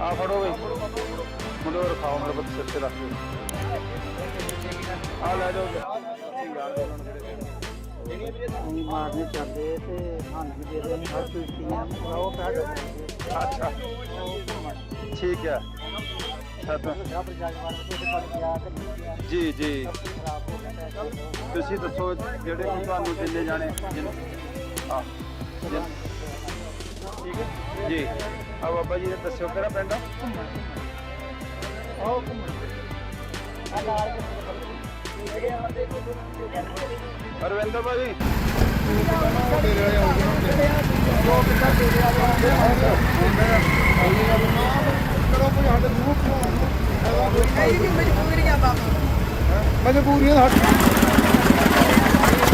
ਆ ਫੜੋ ਬਈ। ਮੁੰਡੇ ਨੂੰ ਰਖਾਓ ਮੇਰੇ ਬੱਤ ਸਿਰ ਤੇ ਰੱਖ ਆ ਲੈ ਜਾਓ। ਅਸੀਂ ਮਾਰਨੇ ਚੱਲਦੇ ਤੇ ਸਾਨੂੰ ਵੀ ਦੇ ਦੇ ਹਰ ਚੀਜ਼ਾਂ ਉਹ ਕਹਿ ਦਿੰਦੇ ਅੱਛਾ ਠੀਕ ਹੈ ਅੱਛਾ। ਰੱਬ ਜਾਗਵਾਰ ਤੋਂ ਤੇ ਪੜ ਗਿਆ ਤੇ ਨਹੀਂ ਗਿਆ ਜੀ ਜੀ। ਖਰਾਬ ਹੋ ਗਿਆ ਤੁਸੀਂ ਦੱਸੋ ਜਿਹੜੇ ਵੀ ਤੁਹਾਨੂੰ ਜਿੰਨੇ ਜਾਣੇ ਜਿੰਨ- ਆ ਜਿੰਨ- ਠੀਕ ਹੈ ਜੀ ਆ ਬਾਬਾ ਜੀ ਨੇ ਦੱਸਿਓ ਕਿਹੜਾ ਪਿੰਡ ਆ ਉਹ ਆ ਨਾਲ ਅਰਵਿੰਦਰ ਭਾਜੀ ਮਜਬੂਰੀਆਂ ਹੱਟ ਦੀ ਫਤਿਹ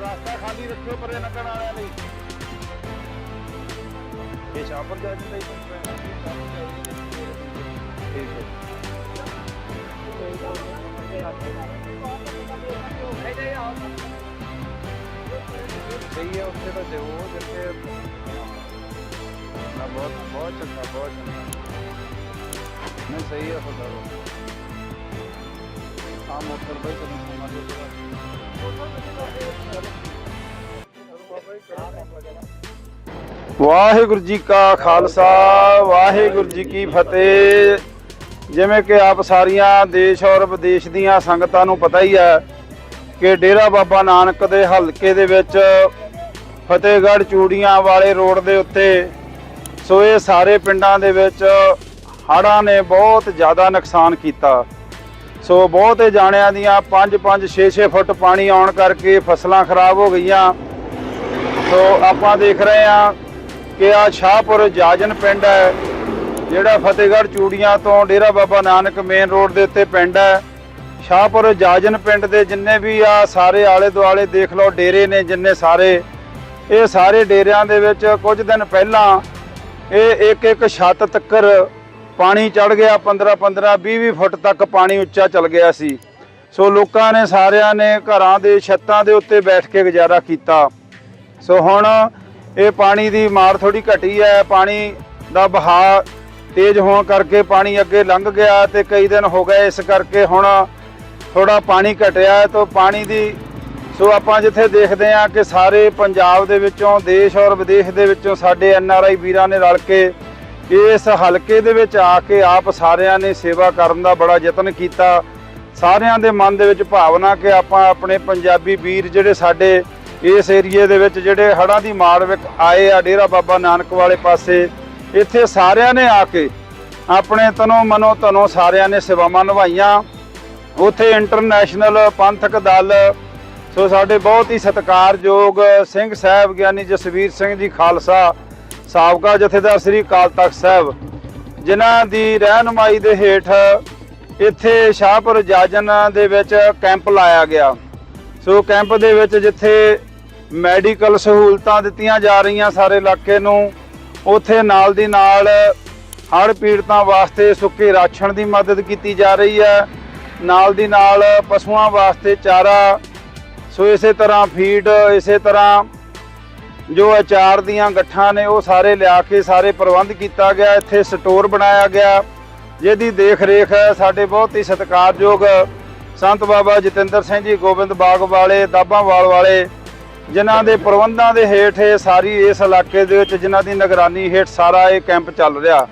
ਰਸਤਾ ਖਾਲੀ ਰੱਖਿਓ ਪਰੇ ਲੱਗਣ ਵਾਲਿਆਂ ਲਈ ਇਹ ਸ਼ਾਪਰ ਜਾ ਜੀ ਠੀਕ ਹੈ ਸਹੀ ਹੈ ਉੱਥੇ ਤਾਂ ਦਿਓ ਜਿੱਥੇ ਨਾ ਬਹੁਤ ਬਹੁਤ ਚੰਗਾ ਬਹੁਤ ਚੰਗਾ ਨਹੀਂ ਸਹੀ ਹੈ ਤੁਹਾਡਾ ਆ ਮੋਟਰ ਬਾਈ ਤੁਹਾਨੂੰ ਸਮਾਂ ਦੇ ਵਾਹਿਗੁਰੂ ਜੀ ਕਾ ਖਾਲਸਾ ਵਾਹਿਗੁਰੂ ਜੀ ਕੀ ਫਤਿਹ ਜਿਵੇਂ ਕਿ ਆਪ ਸਾਰੀਆਂ ਦੇਸ਼ ਔਰ ਵਿਦੇਸ਼ ਦੀਆਂ ਸੰਗਤਾਂ ਨੂੰ ਪਤਾ ਹੀ ਹੈ ਕਿ ਡੇਰਾ ਬਾਬਾ ਨਾਨਕ ਦੇ ਹਲਕੇ ਦੇ ਵਿੱਚ ਫਤਿਹਗੜ੍ਹ ਚੂੜੀਆਂ ਵਾਲੇ ਰੋਡ ਦੇ ਉੱਤੇ, ਸੋ ਇਹ ਸਾਰੇ ਪਿੰਡਾਂ ਦੇ ਵਿੱਚ ਹੜ੍ਹਾਂ ਨੇ ਬਹੁਤ ਜ਼ਿਆਦਾ ਨੁਕਸਾਨ ਕੀਤਾ। ਸੋ ਬਹੁਤੇ ਜਾਣਿਆਂ ਦੀਆਂ 5-5 6-6 ਫੁੱਟ ਪਾਣੀ ਆਉਣ ਕਰਕੇ ਫਸਲਾਂ ਖਰਾਬ ਹੋ ਗਈਆਂ। ਸੋ ਆਪਾਂ ਦੇਖ ਰਹੇ ਹਾਂ ਕਿ ਆ ਸ਼ਾਹਪੁਰ ਜਾਜਨ ਪਿੰਡ ਹੈ। ਜਿਹੜਾ ਫਤਿਹਗੜ੍ਹ ਚੂੜੀਆਂ ਤੋਂ ਡੇਰਾ ਬਾਬਾ ਨਾਨਕ ਮੇਨ ਰੋਡ ਦੇ ਉੱਤੇ ਪਿੰਡ ਹੈ, ਸ਼ਾਹਪੁਰ ਜਾਜਨ ਪਿੰਡ ਦੇ ਜਿੰਨੇ ਵੀ ਆ ਸਾਰੇ ਆਲੇ ਦੁਆਲੇ ਦੇਖ ਲਓ ਡੇਰੇ ਨੇ ਜਿੰਨੇ ਸਾਰੇ, ਇਹ ਸਾਰੇ ਡੇਰਿਆਂ ਦੇ ਵਿੱਚ ਕੁਝ ਦਿਨ ਪਹਿਲਾਂ ਇਹ ਇੱਕ ਇੱਕ ਛੱਤ ਤੱਕਰ ਪਾਣੀ ਚੜ ਗਿਆ 15 15 20 20 ਫੁੱਟ ਤੱਕ ਪਾਣੀ ਉੱਚਾ ਚਲ ਗਿਆ ਸੀ। ਸੋ ਲੋਕਾਂ ਨੇ ਸਾਰਿਆਂ ਨੇ ਘਰਾਂ ਦੇ ਛੱਤਾਂ ਦੇ ਉੱਤੇ ਬੈਠ ਕੇ ਗੁਜ਼ਾਰਾ ਕੀਤਾ। ਸੋ ਹੁਣ ਇਹ ਪਾਣੀ ਦੀ ਮਾਰ ਥੋੜੀ ਘਟੀ ਹੈ, ਪਾਣੀ ਦਾ ਬਹਾਅ ਤੇਜ਼ ਹੋਣ ਕਰਕੇ ਪਾਣੀ ਅੱਗੇ ਲੰਘ ਗਿਆ ਤੇ ਕਈ ਦਿਨ ਹੋ ਗਏ ਇਸ ਕਰਕੇ ਹੁਣ ਥੋੜਾ ਪਾਣੀ ਘਟਿਆ ਹੈ ਤਾਂ ਪਾਣੀ ਦੀ, ਸੋ ਆਪਾਂ ਜਿੱਥੇ ਦੇਖਦੇ ਹਾਂ ਕਿ ਸਾਰੇ ਪੰਜਾਬ ਦੇ ਵਿੱਚੋਂ, ਦੇਸ਼ ਔਰ ਵਿਦੇਸ਼ ਦੇ ਵਿੱਚੋਂ ਸਾਡੇ ਐਨ ਆਰ ਆਈ ਵੀਰਾਂ ਨੇ ਰਲ ਕੇ ਇਸ ਹਲਕੇ ਦੇ ਵਿੱਚ ਆ ਕੇ ਆਪ ਸਾਰਿਆਂ ਨੇ ਸੇਵਾ ਕਰਨ ਦਾ ਬੜਾ ਯਤਨ ਕੀਤਾ। ਸਾਰਿਆਂ ਦੇ ਮਨ ਦੇ ਵਿੱਚ ਭਾਵਨਾ ਕਿ ਆਪਾਂ ਆਪਣੇ ਪੰਜਾਬੀ ਵੀਰ ਜਿਹੜੇ ਸਾਡੇ ਇਸ ਏਰੀਏ ਦੇ ਵਿੱਚ ਜਿਹੜੇ ਹੜ੍ਹਾਂ ਦੀ ਮਾਰ ਵਿੱਚ ਆਏ ਆ, ਡੇਰਾ ਬਾਬਾ ਨਾਨਕ ਵਾਲੇ ਪਾਸੇ ਇੱਥੇ ਸਾਰਿਆਂ ਨੇ ਆ ਕੇ ਆਪਣੇ ਤਨੋਂ ਮਨੋਂ ਤਨੋਂ ਸਾਰਿਆਂ ਨੇ ਸੇਵਾਵਾਂ ਨਿਭਾਈਆਂ। ਉੱਥੇ ਇੰਟਰਨੈਸ਼ਨਲ ਪੰਥਕ ਦਲ, ਸੋ ਸਾਡੇ ਬਹੁਤ ਹੀ ਸਤਿਕਾਰਯੋਗ ਸਿੰਘ ਸਾਹਿਬ, ਗਿਆਨੀ ਜਸਵੀਰ ਸਿੰਘ ਜੀ ਖਾਲਸਾ, ਸਾਬਕਾ ਜਥੇਦਾਰ ਸ੍ਰੀ ਅਕਾਲ ਤਖਤ ਸਾਹਿਬ, ਜਿਨ੍ਹਾਂ ਦੀ ਰਹਿਨੁਮਾਈ ਦੇ ਹੇਠ ਇੱਥੇ ਸ਼ਾਹਪੁਰ ਜਾਜਨ ਦੇ ਵਿੱਚ ਕੈਂਪ ਲਾਇਆ ਗਿਆ। ਸੋ ਕੈਂਪ ਦੇ ਵਿੱਚ ਜਿੱਥੇ ਮੈਡੀਕਲ ਸਹੂਲਤਾਂ ਦਿੱਤੀਆਂ ਜਾ ਰਹੀਆਂ ਸਾਰੇ ਇਲਾਕੇ ਨੂੰ ਉੱਥੇ ਨਾਲ ਦੀ ਨਾਲ ਹੜ੍ਹ ਪੀੜਤਾਂ ਵਾਸਤੇ ਸੁੱਕੇ ਰਾਸ਼ਨ ਦੀ ਮਦਦ ਕੀਤੀ ਜਾ ਰਹੀ ਹੈ। ਨਾਲ ਦੀ ਨਾਲ ਪਸ਼ੂਆਂ ਵਾਸਤੇ ਚਾਰਾ, ਸੋ ਇਸੇ ਤਰ੍ਹਾਂ ਫੀਡ, ਇਸੇ ਤਰ੍ਹਾਂ ਜੋ ਅਚਾਰ ਦੀਆਂ ਗੱਠਾਂ ਨੇ ਉਹ ਸਾਰੇ ਲਿਆ ਕੇ ਸਾਰੇ ਪ੍ਰਬੰਧ ਕੀਤਾ ਗਿਆ। ਇੱਥੇ ਸਟੋਰ ਬਣਾਇਆ ਗਿਆ। ਜਿਹਦੀ ਦੇਖ ਰੇਖ ਸਾਡੇ ਬਹੁਤ ਹੀ ਸਤਿਕਾਰਯੋਗ ਸੰਤ ਬਾਬਾ ਜਤਿੰਦਰ ਸਿੰਘ ਜੀ, ਗੋਬਿੰਦ ਬਾਗ ਵਾਲੇ ਦਾਬਾਵਾਲ ਵਾਲੇ ਜਿਨ੍ਹਾਂ ਦੇ ਪ੍ਰਬੰਧਾਂ ਦੇ ਹੇਠ ਇਹ ਸਾਰੀ ਇਸ ਇਲਾਕੇ ਦੇ ਵਿੱਚ ਜਿਨ੍ਹਾਂ ਦੀ ਨਿਗਰਾਨੀ ਹੇਠ ਸਾਰਾ ਇਹ ਕੈਂਪ ਚੱਲ ਰਿਹਾ।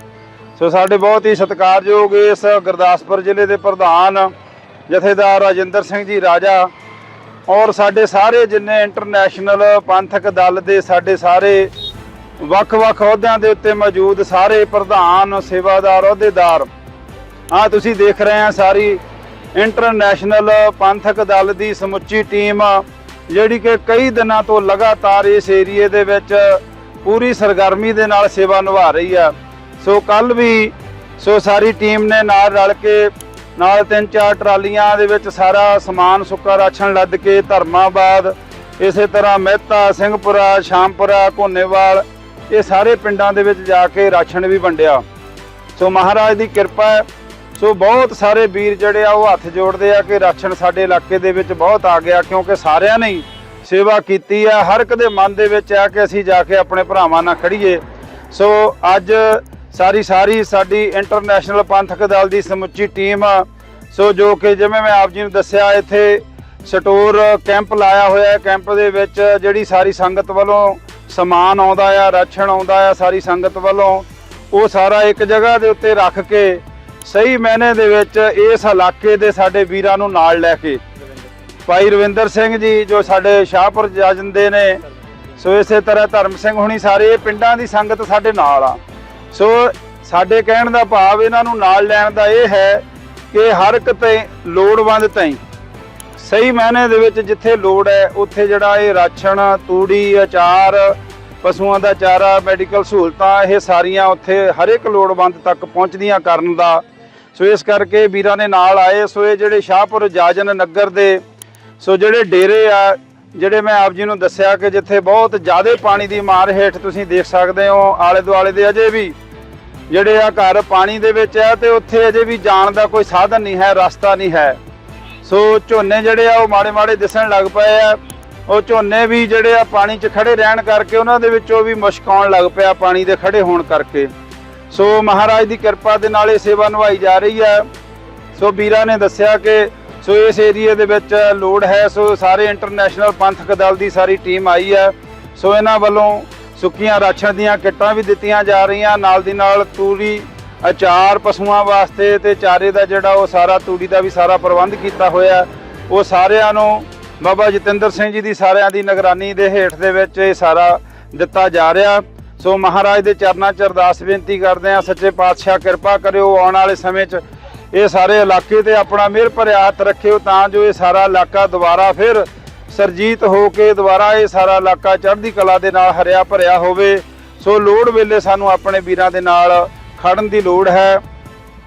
ਸੋ ਸਾਡੇ ਬਹੁਤ ਹੀ ਸਤਿਕਾਰਯੋਗ ਇਸ ਗੁਰਦਾਸਪੁਰ ਜ਼ਿਲ੍ਹੇ ਦੇ ਪ੍ਰਧਾਨ ਜਥੇਦਾਰ ਰਾਜਿੰਦਰ ਸਿੰਘ ਜੀ ਰਾਜਾ ਔਰ ਸਾਡੇ ਸਾਰੇ ਜਿੰਨੇ ਇੰਟਰਨੈਸ਼ਨਲ ਪੰਥਕ ਦਲ ਦੇ ਸਾਡੇ ਸਾਰੇ ਵੱਖ-ਵੱਖ ਅਹੁਦਿਆਂ ਦੇ ਉੱਤੇ ਮੌਜੂਦ ਸਾਰੇ ਪ੍ਰਧਾਨ, ਸੇਵਾਦਾਰ, ਅਹੁਦੇਦਾਰ ਆ ਤੁਸੀਂ ਦੇਖ ਰਹੇ ਆ ਸਾਰੀ ਇੰਟਰਨੈਸ਼ਨਲ ਪੰਥਕ ਦਲ ਦੀ ਸਮੁੱਚੀ ਟੀਮ ਜਿਹੜੀ ਕਿ ਕਈ ਦਿਨਾਂ ਤੋਂ ਲਗਾਤਾਰ ਇਸ ਏਰੀਏ ਦੇ ਵਿੱਚ ਪੂਰੀ ਸਰਗਰਮੀ ਦੇ ਨਾਲ ਸੇਵਾ ਨਿਭਾ ਰਹੀ ਆ। ਸੋ ਕੱਲ ਵੀ ਸੋ ਸਾਰੀ ਟੀਮ ਨੇ ਨਾਲ ਰਲ ਕੇ ਨਾਲ ਤਿੰਨ ਚਾਰ ਟਰਾਲੀਆਂ ਦੇ ਵਿੱਚ ਸਾਰਾ ਸਮਾਨ ਸੁੱਕਾ ਰਾਸ਼ਨ ਲੱਦ ਕੇ ਧਰਮਾਬਾਦ, ਇਸੇ ਤਰ੍ਹਾਂ ਮਹਿਤਾ, ਸਿੰਘਪੁਰਾ, ਸ਼ਾਮਪੁਰਾ, ਘੋਨੇਵਾਲ ਇਹ ਸਾਰੇ ਪਿੰਡਾਂ ਦੇ ਵਿੱਚ ਜਾ ਕੇ ਰਾਸ਼ਨ ਵੀ ਵੰਡਿਆ। ਸੋ ਮਹਾਰਾਜ ਦੀ ਕਿਰਪਾ ਹੈ ਸੋ ਬਹੁਤ ਸਾਰੇ ਵੀਰ ਜਿਹੜੇ ਆ ਉਹ ਹੱਥ ਜੋੜਦੇ ਆ ਕਿ ਰਾਸ਼ਨ ਸਾਡੇ ਇਲਾਕੇ ਦੇ ਵਿੱਚ ਬਹੁਤ ਆ ਗਿਆ ਕਿਉਂਕਿ ਸਾਰਿਆਂ ਨੇ ਸੇਵਾ ਕੀਤੀ ਆ। ਹਰ ਇੱਕ ਦੇ ਮਨ ਦੇ ਵਿੱਚ ਆ ਕਿ ਅਸੀਂ ਜਾ ਕੇ ਆਪਣੇ ਭਰਾਵਾਂ ਨਾਲ ਖੜੀਏ ਸੋ ਅੱਜ ਸਾਰੀ ਸਾਰੀ ਸਾਡੀ ਇੰਟਰਨੈਸ਼ਨਲ ਪੰਥਕ ਦਲ ਦੀ ਸਮੁੱਚੀ ਟੀਮ ਆ। ਸੋ ਜੋ ਕਿ ਜਿਵੇਂ ਮੈਂ ਆਪ ਜੀ ਨੂੰ ਦੱਸਿਆ, ਇੱਥੇ ਸਟੋਰ ਕੈਂਪ ਲਾਇਆ ਹੋਇਆ ਹੈ। ਕੈਂਪ ਦੇ ਵਿੱਚ ਜਿਹੜੀ ਸਾਰੀ ਸੰਗਤ ਵੱਲੋਂ ਸਮਾਨ ਆਉਂਦਾ ਆ, ਰਾਸ਼ਨ ਆਉਂਦਾ ਆ, ਸਾਰੀ ਸੰਗਤ ਵੱਲੋਂ ਉਹ ਸਾਰਾ ਇੱਕ ਜਗ੍ਹਾ ਦੇ ਉੱਤੇ ਰੱਖ ਕੇ ਸਹੀ ਮਾਇਨੇ ਦੇ ਵਿੱਚ ਇਸ ਇਲਾਕੇ ਦੇ ਸਾਡੇ ਵੀਰਾਂ ਨੂੰ ਨਾਲ ਲੈ ਕੇ। ਭਾਈ ਰਵਿੰਦਰ ਸਿੰਘ ਜੀ ਜੋ ਸਾਡੇ ਸ਼ਾਹਪੁਰ ਜਜੰਦੇ ਨੇ, ਸੋ ਇਸੇ ਤਰ੍ਹਾਂ ਧਰਮ ਸਿੰਘ ਹੁਣੀ ਸਾਰੇ ਇਹ ਪਿੰਡਾਂ ਦੀ ਸੰਗਤ ਸਾਡੇ ਨਾਲ ਆ। ਸੋ ਸਾਡੇ ਕਹਿਣ ਦਾ ਭਾਵ ਇਹਨਾਂ ਨੂੰ ਨਾਲ ਲੈਣ ਦਾ ਇਹ ਹੈ ਕਿ ਹਰ ਇੱਕ ਤੇ ਲੋੜਵੰਦ ਤਾਈਂ, ਸਹੀ ਮਾਇਨੇ ਦੇ ਵਿੱਚ ਜਿੱਥੇ ਲੋੜ ਹੈ, ਉੱਥੇ ਜਿਹੜਾ ਇਹ ਰਾਸ਼ਨ, ਤੂੜੀ, ਅਚਾਰ, ਪਸ਼ੂਆਂ ਦਾ ਚਾਰਾ, ਮੈਡੀਕਲ ਸਹੂਲਤਾਂ, ਇਹ ਸਾਰੀਆਂ ਉੱਥੇ ਹਰ ਇੱਕ ਲੋੜਵੰਦ ਤੱਕ ਪਹੁੰਚਦੀਆਂ ਕਰਨ ਦਾ ਸੋ ਇਸ ਕਰਕੇ ਵੀਰਾਂ ਨੇ ਨਾਲ ਆਏ। ਸੋ ਇਹ ਜਿਹੜੇ ਸ਼ਾਹਪੁਰ ਜਾਜਨ ਨਗਰ ਦੇ, ਸੋ ਜਿਹੜੇ ਡੇਰੇ ਆ, ਜਿਹੜੇ ਮੈਂ ਆਪ ਜੀ ਨੂੰ ਦੱਸਿਆ ਕਿ ਜਿੱਥੇ ਬਹੁਤ ਜ਼ਿਆਦਾ ਪਾਣੀ ਦੀ ਮਾਰ ਹੇਠ ਤੁਸੀਂ ਦੇਖ ਸਕਦੇ ਹੋ, ਆਲੇ ਦੁਆਲੇ ਦੇ ਅਜੇ ਵੀ ਜਿਹੜੇ ਆ ਘਰ ਪਾਣੀ ਦੇ ਵਿੱਚ ਆ ਤੇ ਉੱਥੇ ਅਜੇ ਵੀ ਜਾਣ ਦਾ ਕੋਈ ਸਾਧਨ ਨਹੀਂ ਹੈ, ਰਸਤਾ ਨਹੀਂ ਹੈ। ਸੋ ਝੋਨੇ ਜਿਹੜੇ ਆ ਉਹ ਮਾੜੇ ਮਾੜੇ ਦਿਸਣ ਲੱਗ ਪਏ ਆ। ਉਹ ਝੋਨੇ ਵੀ ਜਿਹੜੇ ਆ ਪਾਣੀ 'ਚ ਖੜੇ ਰਹਿਣ ਕਰਕੇ ਉਹਨਾਂ ਦੇ ਵਿੱਚੋਂ ਵੀ ਮੁਸ਼ਕ ਆਉਣ ਲੱਗ ਪਿਆ ਪਾਣੀ ਦੇ ਖੜੇ ਹੋਣ ਕਰਕੇ। ਸੋ ਮਹਾਰਾਜ ਦੀ ਕਿਰਪਾ ਦੇ ਨਾਲ ਇਹ ਸੇਵਾ ਨਿਭਾਈ ਜਾ ਰਹੀ ਹੈ। ਸੋ ਵੀਰਾਂ ਨੇ ਦੱਸਿਆ ਕਿ ਸੋ ਇਸ ਏਰੀਏ ਦੇ ਵਿੱਚ ਲੋੜ ਹੈ। ਸੋ ਸਾਰੇ ਇੰਟਰਨੈਸ਼ਨਲ ਪੰਥਕ ਦਲ ਦੀ ਸਾਰੀ ਟੀਮ ਆਈ ਹੈ। ਸੋ ਇਹਨਾਂ ਵੱਲੋਂ ਸੁੱਕੀਆਂ ਰਾਸ਼ਨ ਦੀਆਂ ਕਿੱਟਾਂ ਵੀ ਦਿੱਤੀਆਂ ਜਾ ਰਹੀਆਂ। ਨਾਲ ਦੀ ਨਾਲ ਤੂੜੀ, ਅਚਾਰ ਪਸ਼ੂਆਂ ਵਾਸਤੇ ਤੇ ਚਾਰੇ ਦਾ ਜਿਹੜਾ ਉਹ ਸਾਰਾ ਤੂੜੀ ਦਾ ਵੀ ਸਾਰਾ ਪ੍ਰਬੰਧ ਕੀਤਾ ਹੋਇਆ ਉਹ ਸਾਰਿਆਂ ਨੂੰ ਬਾਬਾ ਜਤਿੰਦਰ ਸਿੰਘ ਜੀ ਦੀ ਸਾਰਿਆਂ ਦੀ ਨਿਗਰਾਨੀ ਦੇ ਹੇਠ ਦੇ ਵਿੱਚ ਇਹ ਸਾਰਾ ਦਿੱਤਾ ਜਾ ਰਿਹਾ। ਸੋ ਮਹਾਰਾਜ ਦੇ ਚਰਨਾਂ 'ਚ ਅਰਦਾਸ ਬੇਨਤੀ ਕਰਦੇ ਆ ਸੱਚੇ ਪਾਤਸ਼ਾਹ ਕਿਰਪਾ ਕਰਿਓ, ਆਉਣ ਵਾਲੇ ਸਮੇਂ 'ਚ ਇਹ ਸਾਰੇ ਇਲਾਕੇ ਤੇ ਆਪਣਾ ਮਿਹਰ ਭਰਿਆ ਹੱਥ ਰੱਖਿਓ ਤਾਂ ਜੋ ਇਹ ਸਾਰਾ ਇਲਾਕਾ ਦੁਬਾਰਾ ਫਿਰ ਸਰਜੀਤ ਹੋ ਕੇ ਦੁਬਾਰਾ ਇਹ ਸਾਰਾ ਇਲਾਕਾ ਚੜ੍ਹਦੀ ਕਲਾ ਦੇ ਨਾਲ ਹਰਿਆ ਭਰਿਆ ਹੋਵੇ। ਸੋ ਲੋੜ ਵੇਲੇ ਸਾਨੂੰ ਆਪਣੇ ਵੀਰਾਂ ਦੇ ਨਾਲ ਖੜਨ ਦੀ ਲੋੜ ਹੈ।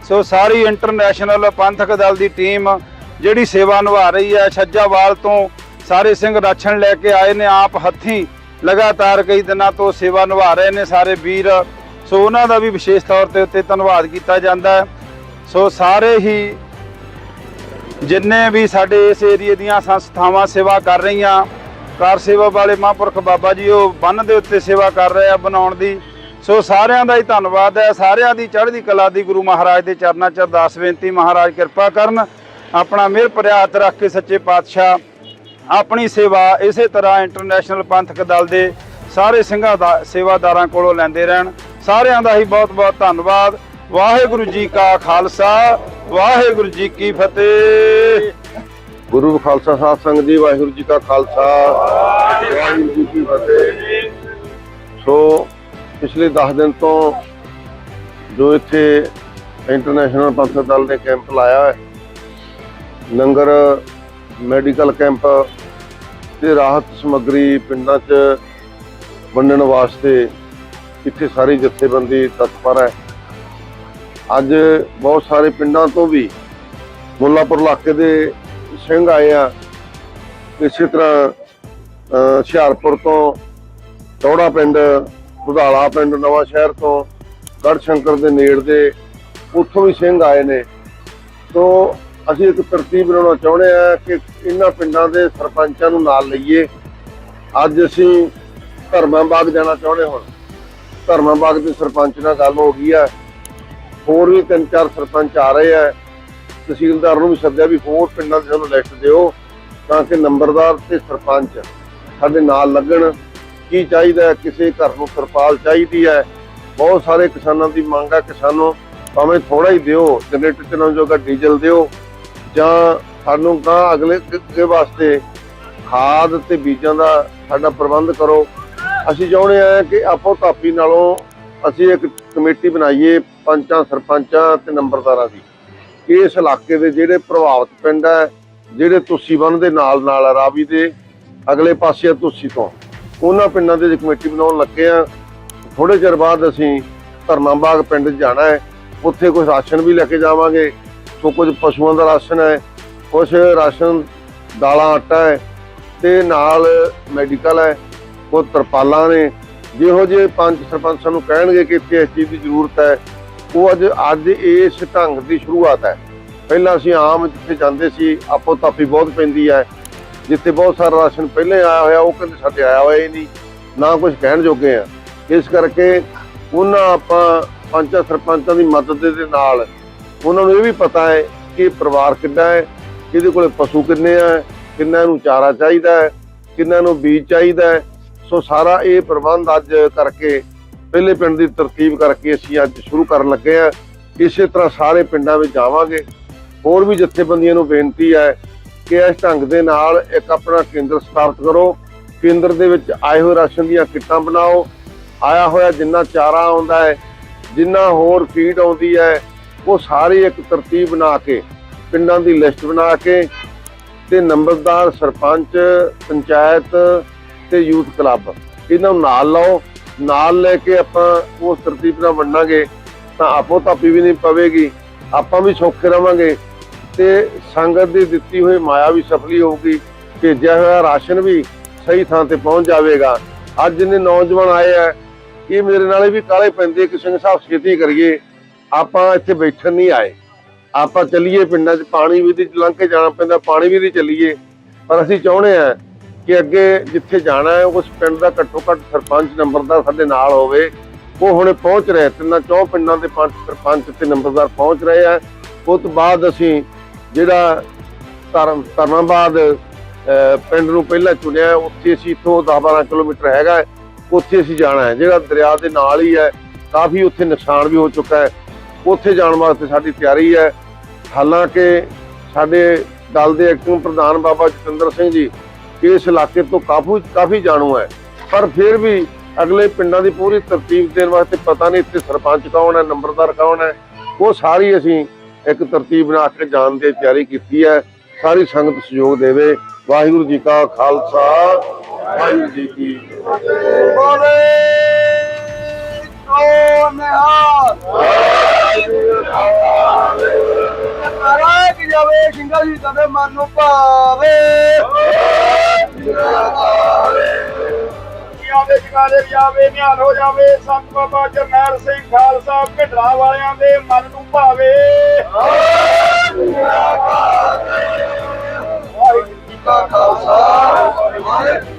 ਸੋ ਸਾਰੀ ਇੰਟਰਨੈਸ਼ਨਲ ਪੰਥਕ ਦਲ ਦੀ ਟੀਮ ਜਿਹੜੀ ਸੇਵਾ ਨਿਭਾ ਰਹੀ ਹੈ, ਛੱਜਾਵਾਲ ਤੋਂ ਸਾਰੇ ਸਿੰਘ ਰਾਛਣ ਲੈ ਕੇ ਆਏ ਨੇ, ਆਪ ਹੱਥੀਂ ਲਗਾਤਾਰ ਕਈ ਦਿਨਾਂ ਤੋਂ ਸੇਵਾ ਨਿਭਾ ਰਹੇ ਨੇ ਸਾਰੇ ਵੀਰ। ਸੋ ਉਹਨਾਂ ਦਾ ਵੀ ਵਿਸ਼ੇਸ਼ ਤੌਰ ਤੇ ਉੱਤੇ ਧੰਨਵਾਦ ਕੀਤਾ ਜਾਂਦਾ ਹੈ। ਸੋ ਸਾਰੇ ਹੀ ਜਿੰਨੇ ਵੀ ਸਾਡੇ ਇਸ ਏਰੀਏ ਦੀਆਂ ਸੰਸਥਾਵਾਂ ਸੇਵਾ ਕਰ ਰਹੀਆਂ, ਕਾਰ ਸੇਵਾ ਵਾਲੇ ਮਹਾਂਪੁਰਖ ਬਾਬਾ ਜੀ, ਉਹ ਬੰਨ ਦੇ ਉੱਤੇ ਸੇਵਾ ਕਰ ਰਹੇ ਆ ਬਣਾਉਣ ਦੀ। ਸੋ ਸਾਰਿਆਂ ਦਾ ਹੀ ਧੰਨਵਾਦ ਹੈ। ਸਾਰਿਆਂ ਦੀ ਚੜ੍ਹਦੀ ਕਲਾ ਦੀ ਗੁਰੂ ਮਹਾਰਾਜ ਦੇ ਚਰਨਾਂ 'ਚ ਅਰਦਾਸ ਬੇਨਤੀ, ਮਹਾਰਾਜ ਕਿਰਪਾ ਕਰਨ। ਆਪਣਾ ਮਿਹਰ ਭਰਿਆ ਹੱਥ ਰੱਖ ਕੇ ਸੱਚੇ ਪਾਤਸ਼ਾਹ ਆਪਣੀ ਸੇਵਾ ਇਸੇ ਤਰ੍ਹਾਂ ਇੰਟਰਨੈਸ਼ਨਲ ਪੰਥਕ ਦਲ ਦੇ ਸਾਰੇ ਸਿੰਘਾਂ ਦਾ ਸੇਵਾਦਾਰਾਂ ਕੋਲੋਂ ਲੈਂਦੇ ਰਹਿਣ। ਸਾਰਿਆਂ ਦਾ ਹੀ ਬਹੁਤ ਬਹੁਤ ਧੰਨਵਾਦ। ਵਾਹਿਗੁਰੂ ਜੀ ਕਾ ਖਾਲਸਾ, ਵਾਹਿਗੁਰੂ ਜੀ ਕੀ ਫਤਿਹ। ਗੁਰੂ ਖਾਲਸਾ ਸਾਹਿਬ ਸੰਗਤ ਜੀ, ਵਾਹਿਗੁਰੂ ਜੀ ਕਾ ਖਾਲਸਾ, ਵਾਹਿਗੁਰੂ ਜੀ ਕੀ ਫਤਿਹ। ਸੋ ਪਿਛਲੇ 10 ਦਿਨ ਤੋਂ ਜੋ ਇੱਥੇ ਇੰਟਰਨੈਸ਼ਨਲ ਪੰਥਕ ਦਲ ਨੇ ਕੈਂਪ ਲਾਇਆ ਹੈ, ਲੰਗਰ ਮੈਡੀਕਲ ਕੈਂਪ ਤੇ ਰਾਹਤ ਸਮੱਗਰੀ ਪਿੰਡਾਂ 'ਚ ਵੰਡਣ ਵਾਸਤੇ ਇੱਥੇ ਸਾਰੀ ਜਥੇਬੰਦੀ ਤਤਪਰ ਹੈ। ਅੱਜ ਬਹੁਤ ਸਾਰੇ ਪਿੰਡਾਂ ਤੋਂ ਵੀ ਮੁੱਲਾਪੁਰ ਇਲਾਕੇ ਦੇ ਸਿੰਘ ਆਏ ਆ। ਇਸੇ ਤਰ੍ਹਾਂ ਹੁਸ਼ਿਆਰਪੁਰ ਤੋਂ ਚੌੜਾ ਪਿੰਡ ਬੁਧਾਲਾ ਪਿੰਡ, ਨਵਾਂ ਸ਼ਹਿਰ ਤੋਂ ਗੜ ਸ਼ੰਕਰ ਦੇ ਨੇੜ ਦੇ ਉੱਥੋਂ ਵੀ ਸਿੰਘ ਆਏ ਨੇ। ਤੋਂ ਅਸੀਂ ਇੱਕ ਤਰਤੀਬ ਬਣਾਉਣਾ ਚਾਹੁੰਦੇ ਆ ਕਿ ਇਹਨਾਂ ਪਿੰਡਾਂ ਦੇ ਸਰਪੰਚਾਂ ਨੂੰ ਨਾਲ ਲਈਏ। ਅੱਜ ਅਸੀਂ ਧਰਮਾਬਾਗ ਜਾਣਾ ਚਾਹੁੰਦੇ ਹੁਣ ਧਰਮਾਬਾਗ ਦੇ ਸਰਪੰਚ ਨਾਲ ਗੱਲ ਹੋ ਗਈ ਆ ਹੋਰ ਵੀ ਤਿੰਨ ਚਾਰ ਸਰਪੰਚ ਆ ਰਹੇ ਆ ਤਹਿਸੀਲਦਾਰ ਨੂੰ ਵੀ ਸੱਦਿਆ ਵੀ ਹੋਰ ਪਿੰਡਾਂ ਦੇ ਸਾਨੂੰ ਲਿਸਟ ਦਿਓ ਤਾਂ ਕਿ ਨੰਬਰਦਾਰ ਤੇ ਸਰਪੰਚ ਸਾਡੇ ਨਾਲ ਲੱਗਣ। ਕੀ ਚਾਹੀਦਾ ਕਿਸੇ ਘਰ ਨੂੰ ਤਰਪਾਲ ਚਾਹੀਦੀ ਹੈ। ਬਹੁਤ ਸਾਰੇ ਕਿਸਾਨਾਂ ਦੀ ਮੰਗ ਆ ਕਿ ਸਾਨੂੰ ਭਾਵੇਂ ਥੋੜਾ ਹੀ ਦਿਓ, ਜਨਰੇਟਰ ਚਲਾਉਣ ਜੋਗਾ ਡੀਜ਼ਲ ਦਿਓ। ਜਾਂ ਸਾਨੂੰ ਗਾਂ ਅਗਲੇ ਅੱਗੇ ਵਾਸਤੇ ਖਾਦ ਤੇ ਬੀਜਾਂ ਦਾ ਸਾਡਾ ਪ੍ਰਬੰਧ ਕਰੋ। ਅਸੀਂ ਚਾਹੁੰਦੇ ਹਾਂ ਕਿ ਆਪੋ ਤਾਪੀ ਨਾਲੋਂ ਅਸੀਂ ਇੱਕ ਕਮੇਟੀ ਬਣਾਈਏ ਪੰਚਾਂ, ਸਰਪੰਚਾਂ ਤੇ ਨੰਬਰਦਾਰਾਂ ਦੀ। ਇਸ ਇਲਾਕੇ ਦੇ ਜਿਹੜੇ ਪ੍ਰਭਾਵਿਤ ਪਿੰਡ ਹੈ, ਜਿਹੜੇ ਤੁਸੀਂ ਬੰਨ ਦੇ ਨਾਲ ਨਾਲ ਰਾਵੀ ਦੇ, ਅਗਲੇ ਪਾਸੇ ਆ ਤੁਸੀਂ ਤੋਂ। ਉਹਨਾਂ ਪਿੰਡਾਂ ਦੇ ਕਮੇਟੀ ਬਣਾਉਣ ਲੱਗੇ ਆ ਥੋੜੇ ਚਿਰ ਬਾਅਦ ਅਸੀਂ ਧਰਮਾਬਾਗ ਪਿੰਡ 'ਚ ਜਾਣਾ ਹੈ। ਉੱਥੇ ਕੁਝ ਰਾਸ਼ਨ ਵੀ ਲੈ ਕੇ ਜਾਵਾਂਗੇ। ਸੋ ਕੁਝ ਪਸ਼ੂਆਂ ਦਾ ਰਾਸ਼ਨ ਹੈ ਕੁਝ ਰਾਸ਼ਨ ਦਾਲਾਂ, ਆਟਾ ਹੈ ਤੇ ਨਾਲ ਮੈਡੀਕਲ ਹੈ ਉਹ ਤਰਪਾਲਾਂ ਨੇ। ਜਿਹੋ ਜਿਹੇ ਪੰਜ ਸਰਪੰਚ ਸਾਨੂੰ ਕਹਿਣਗੇ ਕਿ ਇੱਥੇ ਇਸ ਚੀਜ਼ ਦੀ ਜ਼ਰੂਰਤ ਹੈ, ਉਹ ਅੱਜ ਅੱਜ ਇਸ ਢੰਗ ਦੀ ਸ਼ੁਰੂਆਤ ਹੈ। ਪਹਿਲਾਂ ਅਸੀਂ ਆਮ ਜਿੱਥੇ ਜਾਂਦੇ ਸੀ, ਆਪੋ ਤਾਪੀ ਬਹੁਤ ਪੈਂਦੀ ਹੈ। ਜਿੱਥੇ ਬਹੁਤ ਸਾਰਾ ਰਾਸ਼ਨ ਪਹਿਲੇ ਆਇਆ ਹੋਇਆ, ਉਹ ਕਹਿੰਦੇ ਸਾਡੇ ਆਇਆ ਹੋਇਆ ਹੀ ਨਹੀਂ। ਨਾ ਕੁਝ ਕਹਿਣ ਜੋਗੇ ਆ। ਇਸ ਕਰਕੇ ਉਹਨਾਂ ਆਪਾਂ ਪੰਚਾਂ ਸਰਪੰਚਾਂ ਦੀ ਮਦਦ ਦੇ ਨਾਲ ਉਹਨਾਂ ਨੂੰ ਇਹ ਵੀ ਪਤਾ ਹੈ ਕਿ ਪਰਿਵਾਰ ਕਿੱਡਾ ਹੈ ਇਹਦੇ ਕੋਲੇ ਪਸ਼ੂ ਕਿੰਨੇ ਆ, ਕਿੰਨਾ ਨੂੰ ਚਾਰਾ ਚਾਹੀਦਾ ਹੈ, ਕਿੰਨਾ ਨੂੰ ਬੀਜ ਚਾਹੀਦਾ ਹੈ। ਸੋ ਸਾਰਾ ਇਹ ਪ੍ਰਬੰਧ ਅੱਜ ਕਰਕੇ, ਪਹਿਲੇ ਪਿੰਡ ਦੀ ਤਰਤੀਬ ਕਰਕੇ ਅਸੀਂ ਅੱਜ ਸ਼ੁਰੂ ਕਰਨ ਲੱਗੇ ਆ ਇਸੇ ਤਰ੍ਹਾਂ ਸਾਰੇ ਪਿੰਡਾਂ ਵਿੱਚ ਜਾਵਾਂਗੇ ਹੋਰ ਵੀ ਜਥੇਬੰਦੀਆਂ ਨੂੰ ਬੇਨਤੀ ਹੈ ਕਿ ਇਸ ਢੰਗ ਦੇ ਨਾਲ ਇੱਕ ਆਪਣਾ ਕੇਂਦਰ ਸਥਾਪਿਤ ਕਰੋ। ਕੇਂਦਰ ਦੇ ਵਿੱਚ ਆਏ ਹੋਏ ਰਾਸ਼ਨ ਦੀਆਂ ਕਿੱਟਾਂ ਬਣਾਓ। ਆਇਆ ਹੋਇਆ ਜਿੰਨਾ ਚਾਰਾ ਆਉਂਦਾ ਹੈ, ਜਿੰਨਾ ਹੋਰ ਫੀਡ ਆਉਂਦੀ ਹੈ ਉਹ ਸਾਰੀ ਇੱਕ ਤਰਤੀਬ ਬਣਾ ਕੇ, ਪਿੰਡਾਂ ਦੀ ਲਿਸਟ ਬਣਾ ਕੇ ਤੇ ਨੰਬਰਦਾਰ, ਸਰਪੰਚ, ਪੰਚਾਇਤ ਤੇ ਯੂਥ ਕਲੱਬ, ਇਹਨਾਂ ਨੂੰ ਨਾਲ ਲਾਓ। ਨਾਲ ਲੈ ਕੇ ਆਪਾਂ ਉਸ ਤਰਤੀਬ ਨਾਲ ਵੰਡਾਂਗੇ, ਤਾਂ ਆਪੋ ਤਾਪੀ ਵੀ ਨਹੀਂ ਪਵੇਗੀ, ਆਪਾਂ ਵੀ ਸੌਖੇ ਰਵਾਂਗੇ। ਤੇ ਸੰਗਤ ਦੀ ਦਿੱਤੀ ਹੋਈ ਮਾਇਆ ਵੀ ਸਫਲੀ ਹੋਊਗੀ ਭੇਜਿਆ ਹੋਇਆ ਰਾਸ਼ਨ ਵੀ ਸਹੀ ਥਾਂ ਤੇ ਪਹੁੰਚ ਜਾਵੇਗਾ। ਅੱਜ ਜਿਹਨੇ ਨੌਜਵਾਨ ਆਏ ਆ, ਇਹ ਮੇਰੇ ਨਾਲ ਵੀ ਕਾਲੇ ਪੈਂਦੇ ਕਿ ਸਿੰਘ ਸਾਹਿਬ ਛੇਤੀ ਕਰੀਏ। ਆਪਾਂ ਇੱਥੇ ਬੈਠਣ ਨਹੀਂ ਆਏ। ਆਪਾਂ ਚੱਲੀਏ ਪਿੰਡਾਂ 'ਚ ਪਾਣੀ ਵੀ ਦੀ ਲੰਘ ਕੇ ਜਾਣਾ ਪੈਂਦਾ ਪਾਣੀ ਵੀ ਦੀ ਚੱਲੀਏ। ਪਰ ਅਸੀਂ ਚਾਹੁੰਦੇ ਆ ਕਿ ਅੱਗੇ ਜਿੱਥੇ ਜਾਣਾ ਹੈ ਉਸ ਪਿੰਡ ਦਾ ਘੱਟੋ ਘੱਟ ਸਰਪੰਚ ਨੰਬਰਦਾਰ ਸਾਡੇ ਨਾਲ ਹੋਵੇ। ਉਹ ਹੁਣੇ ਪਹੁੰਚ ਰਹੇ ਤਿੰਨਾਂ ਚੌਂ ਪਿੰਡਾਂ ਦੇ ਪੰਜ ਸਰਪੰਚ ਤੇ ਨੰਬਰਦਾਰ ਪਹੁੰਚ ਰਹੇ ਆ। ਉਸ ਤੋਂ ਬਾਅਦ ਅਸੀਂ ਜਿਹੜਾ ਧਰਮ ਧਰਮਾਬਾਦ ਅਹ, ਪਿੰਡ ਨੂੰ ਪਹਿਲਾਂ ਚੁਣਿਆ ਉੱਥੇ ਅਸੀਂ ਇੱਥੋਂ 10-12 ਕਿਲੋਮੀਟਰ ਹੈਗਾ ਉੱਥੇ ਅਸੀਂ ਜਾਣਾ ਹੈ। ਜਿਹੜਾ ਦਰਿਆ ਦੇ ਨਾਲ ਹੀ ਹੈ ਕਾਫੀ ਉੱਥੇ ਨੁਕਸਾਨ ਵੀ ਹੋ ਚੁੱਕਾ ਹੈ। ਉੱਥੇ ਜਾਣ ਵਾਸਤੇ ਸਾਡੀ ਤਿਆਰੀ ਹੈ। ਹਾਲਾਂਕਿ ਸਾਡੇ ਦਲ ਦੇ ਐਕਟਿੰਗ ਪ੍ਰਧਾਨ ਬਾਬਾ ਜਤਿੰਦਰ ਸਿੰਘ ਜੀ ਇਸ ਇਲਾਕੇ ਤੋਂ ਕਾਫੀ ਕਾਫੀ ਜਾਣੂ ਹੈ। ਪਰ ਫਿਰ ਵੀ ਅਗਲੇ ਪਿੰਡਾਂ ਦੀ ਪੂਰੀ ਤਰਤੀਬ ਦੇਣ ਵਾਸਤੇ ਪਤਾ ਨਹੀਂ ਇੱਥੇ ਸਰਪੰਚ ਕੌਣ ਹੈ, ਨੰਬਰਦਾਰ ਕੌਣ ਹੈ। ਉਹ ਸਾਰੀ ਅਸੀਂ ਇੱਕ ਤਰਤੀਬ ਬਣਾ ਕੇ ਜਾਣ ਦੀ ਤਿਆਰੀ ਕੀਤੀ ਹੈ। ਸਾਰੀ ਸੰਗਤ ਸਹਿਯੋਗ ਦੇਵੇ। ਵਾਹਿਗੁਰੂ ਜੀ ਕਾ ਖਾਲਸਾ, ਵਾਹਿਗੁਰੂ ਜੀ ਕੀ ਫਤਿਹ। ਬੋਲੇ ਸੋ ਨਿਹਾਲ। ਸਿੰਘਾ ਮਨ ਨੂੰ ਭਾਵੇ। ਦੇ ਜਗਾਲੇ ਜਾਵੇ, ਨਿਹਾਲ ਹੋ ਜਾਵੇ। ਸੰਤ ਬਾਬਾ ਜਰਨੈਲ ਸਿੰਘ ਖਾਲਸਾ ਢਿੱਡਰਾ ਵਾਲਿਆਂ ਦੇ ਮਨ ਨੂੰ ਭਾਵੇ। ਵਾਹਿਗੁਰੂ ਜੀ ਕਾ ਖਾਲਸਾ।